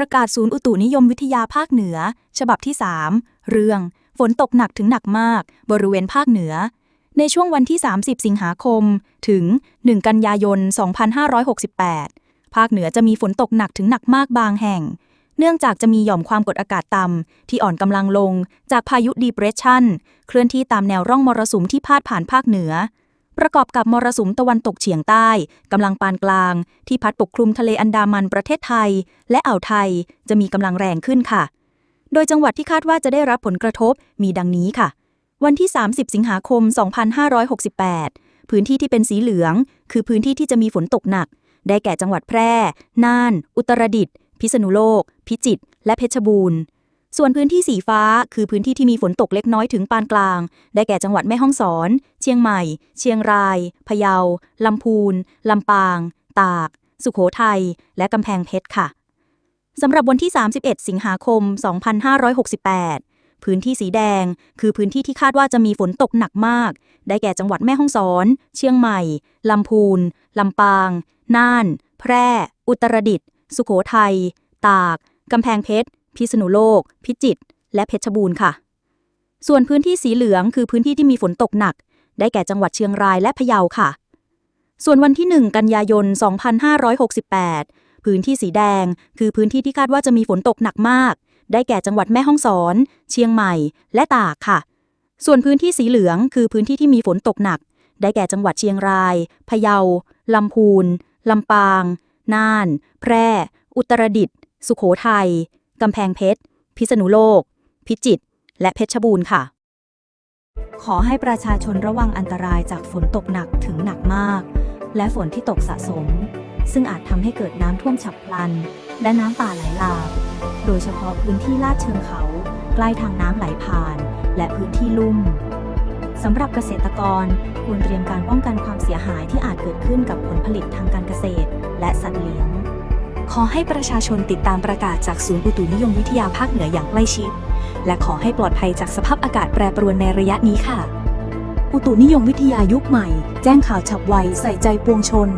ประกาศศูนย์อุตุนิยมวิทยาภาคเหนือ ฉบับที่ 3 เรื่อง ฝนตกหนักถึงหนักมาก บริเวณภาคเหนือ ในช่วงวันที่ 30 สิงหาคม ถึง 1 กันยายน 2568 ภาคเหนือจะมีฝนตกหนักถึงหนักมากบางแห่ง เนื่องจากจะมีหย่อมความกดอากาศต่ำที่อ่อนกำลังลง จากพายุ depression เคลื่อนที่ตามแนวร่องมรสุมที่พาดผ่านภาคเหนือ ประกอบกับมรสุมตะวันตกเฉียงใต้กำลังปานกลาง ที่พัดปกคลุมทะเลอันดามันประเทศไทย และอ่าวไทยจะมีกำลังแรงขึ้นค่ะ โดยจังหวัดที่คาดว่าจะได้รับผลกระทบมีดังนี้ค่ะ วันที่ 30 สิงหาคม 2568 พื้นที่ที่เป็นสีเหลือง คือพื้นที่ที่จะมีฝนตกหนัก ได้แก่จังหวัดแพร่ น่าน อุตรดิตถ์พิษณุโลก พิจิตรและเพชรบูรณ์ ส่วนพื้นที่สีฟ้าคือพื้นที่ที่มีฝนตกเล็กน้อยถึงปานกลาง ได้แก่จังหวัดแม่ฮ่องสอน เชียงใหม่ เชียงราย พะเยา ลำพูน ลำปาง ตาก สุโขทัย และกำแพงเพชรค่ะ สำหรับวันที่ 31 สิงหาคม 2568 พื้นที่สีแดง คือพื้นที่ที่คาดว่าจะมีฝนตกหนักมาก ได้แก่จังหวัดแม่ฮ่องสอน เชียงใหม่ ลำพูน ลำปาง น่าน แพร่ อุตรดิตถ์ สุโขทัย ตาก กำแพงเพชร พิษณุโลก พิจิตร และเพชรบูรณ์ค่ะ ส่วนพื้นที่สีเหลืองคือพื้นที่ที่มีฝนตกหนัก ได้แก่จังหวัดเชียงรายและพะเยาค่ะ ส่วนวันที่ 1 กันยายน 2568 พื้นที่สีแดง คือพื้นที่ที่คาดว่าจะมีฝนตกหนักมาก ได้แก่จังหวัดแม่ฮ่องสอน เชียงใหม่ และตากค่ะ ส่วนพื้นที่สีเหลืองคือพื้นที่ที่มีฝนตกหนัก ได้แก่จังหวัดเชียงราย พะเยา ลำพูน ลำปาง น่าน แพร่ อุตรดิตถ์ สุโขทัย กำแพงเพชร พิษณุโลก พิจิตร และเพชรบูรณ์ค่ะ ขอให้ประชาชนระวังอันตรายจากฝนตกหนักถึงหนักมาก และฝนที่ตกสะสม ซึ่งอาจทำให้เกิดน้ำท่วมฉับพลัน และน้ำป่าไหลหลากโดยเฉพาะพื้นที่ลาดเชิงเขา ใกล้ทางน้ำไหลผ่าน และพื้นที่ลุ่มสำหรับเกษตรกรควรเตรียมการป้องกันความเสียหายที่อาจเกิดขึ้นกับผลผลิตทางการเกษตร และสัตว์เลี้ยง ขอให้ประชาชนติดตามประกาศจากศูนย์อุตุนิยมวิทยาภาคเหนืออย่างใกล้ชิด และขอให้ปลอดภัยจากสภาพอากาศแปรปรวนในระยะนี้ค่ะ อุตุนิยมวิทยายุคใหม่ แจ้งข่าวฉับไวใส่ใจปวงชน